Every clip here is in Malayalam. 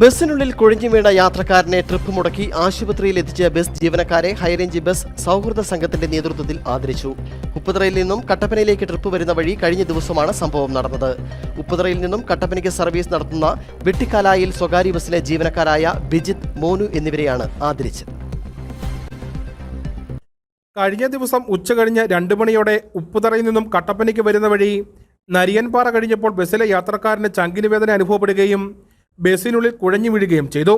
ബസ്സിനുള്ളിൽ കുഴഞ്ഞു വീണ യാത്രക്കാരനെ ട്രിപ്പ് മുടക്കി ആശുപത്രിയിൽ എത്തിച്ച ബസ് ജീവനക്കാരെ ഹൈറേഞ്ച് ബസ് സൗഹൃദ സംഘത്തിന്റെ നേതൃത്വത്തിൽ ആദരിച്ചു. ഉപ്പുതറയിൽ നിന്നും കട്ടപ്പനയിലേക്ക് ട്രിപ്പ് വരുന്ന വഴി കഴിഞ്ഞ ദിവസമാണ് സംഭവം നടന്നത്. ഉപ്പുതറയിൽ നിന്നും കട്ടപ്പനയ്ക്ക് സർവീസ് നടത്തുന്ന വെട്ടിക്കാലായിൽ സ്വകാര്യ ബസ്സിലെ ജീവനക്കാരായ ബിജിത് മോനു എന്നിവരെയാണ് ആദരിച്ചത്. കഴിഞ്ഞ ദിവസം ഉച്ച ഉച്ചകഴിഞ്ഞ് രണ്ട് മണിയോടെ ഉപ്പുതറയിൽ നിന്നും കട്ടപ്പനയ്ക്ക് വരുന്ന വഴി നരിയൻപാറ കഴിഞ്ഞപ്പോൾ ബസ്സിലെ യാത്രക്കാരന് ചങ്കിന് വേദന അനുഭവപ്പെടുകയും ബസ്സിനുള്ളിൽ കുഴഞ്ഞു വീഴുകയും ചെയ്തു.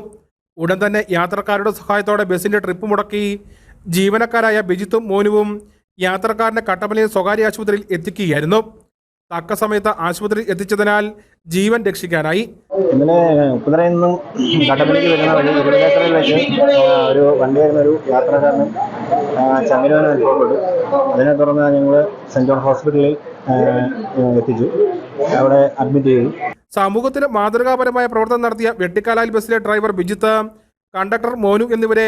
ഉടൻ തന്നെ യാത്രക്കാരുടെ സഹായത്തോടെ ബസ്സിന്റെ ട്രിപ്പ് മുടക്കി ജീവനക്കാരായ ബിജിത്തും മോനുവും യാത്രക്കാരനെ കട്ടപ്പനയിൽ സ്വകാര്യ ആശുപത്രിയിൽ എത്തിക്കുകയായിരുന്നു. തക്ക സമയത്ത് ആശുപത്രിയിൽ എത്തിച്ചതിനാൽ ജീവൻ രക്ഷിക്കാനായി. ഇന്നലെ ഉപ്പുതറയിൽ നിന്നും കട്ടപ്പനയ്ക്ക് വരുന്ന വഴി വെച്ച് ഒരു വണ്ടി ഒരു യാത്രക്കാരന് ചങ്ങരവന അനുഭവപ്പെട്ടു അതിനെ തുടർന്ന് ഞങ്ങൾ സെന്റ് ജോൺ ഹോസ്പിറ്റലിൽ എത്തിച്ചു. അവിടെ അഡ്മിറ്റ് ചെയ്തു. സമൂഹത്തിന് മാതൃകാപരമായ പ്രവർത്തനം നടത്തിയ വെട്ടിക്കാലാൽ ബസ്സിലെ ഡ്രൈവർ ബിജിത്ത് കണ്ടക്ടർ മോനു എന്നിവരെ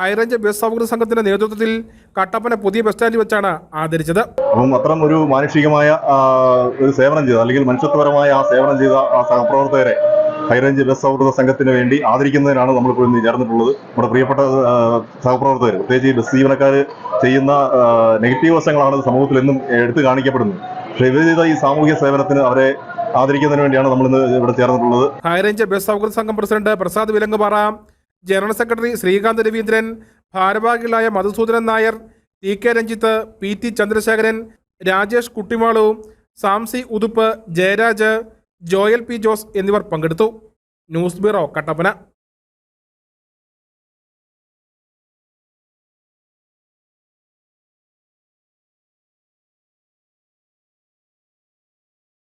ഹൈറേഞ്ച് ബസ് സൗഹൃദ സംഘത്തിന്റെ നേതൃത്വത്തിൽ കട്ടപ്പന പുതിയ ബസ് സ്റ്റാൻഡിൽ വെച്ചാണ് ആദരിച്ചത്. അപ്പം അത്തരം ഒരു മാനുഷികമായ ഒരു സേവനം ചെയ്ത അല്ലെങ്കിൽ മനുഷ്യത്വപരമായ ആ സേവനം ചെയ്ത ആ സഹപ്രവർത്തകരെ ഹൈറേഞ്ച് ബസ് സൗഹൃദ സംഘത്തിന് വേണ്ടി ആദരിക്കുന്നതിനാണ് നമ്മളിപ്പോൾ ഇന്ന് ചേർന്നിട്ടുള്ളത്. നമ്മുടെ പ്രിയപ്പെട്ട സഹപ്രവർത്തകർ പ്രത്യേകിച്ച് ബസ് ജീവനക്കാർ ചെയ്യുന്ന നെഗറ്റീവ് വശങ്ങളാണ് സമൂഹത്തിൽ എന്നും എടുത്തു കാണിക്കപ്പെടുന്നത്. പക്ഷേ ഇവർ ചെയ്ത ഈ സാമൂഹ്യ സേവനത്തിന് അവരെ ആദരിക്കുന്നതിന് വേണ്ടിയാണ് നമ്മൾ ഇന്ന് ഇവിടെ ചേർന്നിട്ടുള്ളത്. ഹൈറേഞ്ച് ബസ് സൗഹൃദ സംഘം president Prasad Vilangupara general secretary Srikanth Raveendran ഭാരവാഹികളായ Madhusoodanan Nair T K Ranjith P T Chandrasekharan Rajesh Kuttimalu Samsy Uthuppu Jayaraj Joel P Jose എന്നിവർ പങ്കെടുത്തു. News bureau Kattappana.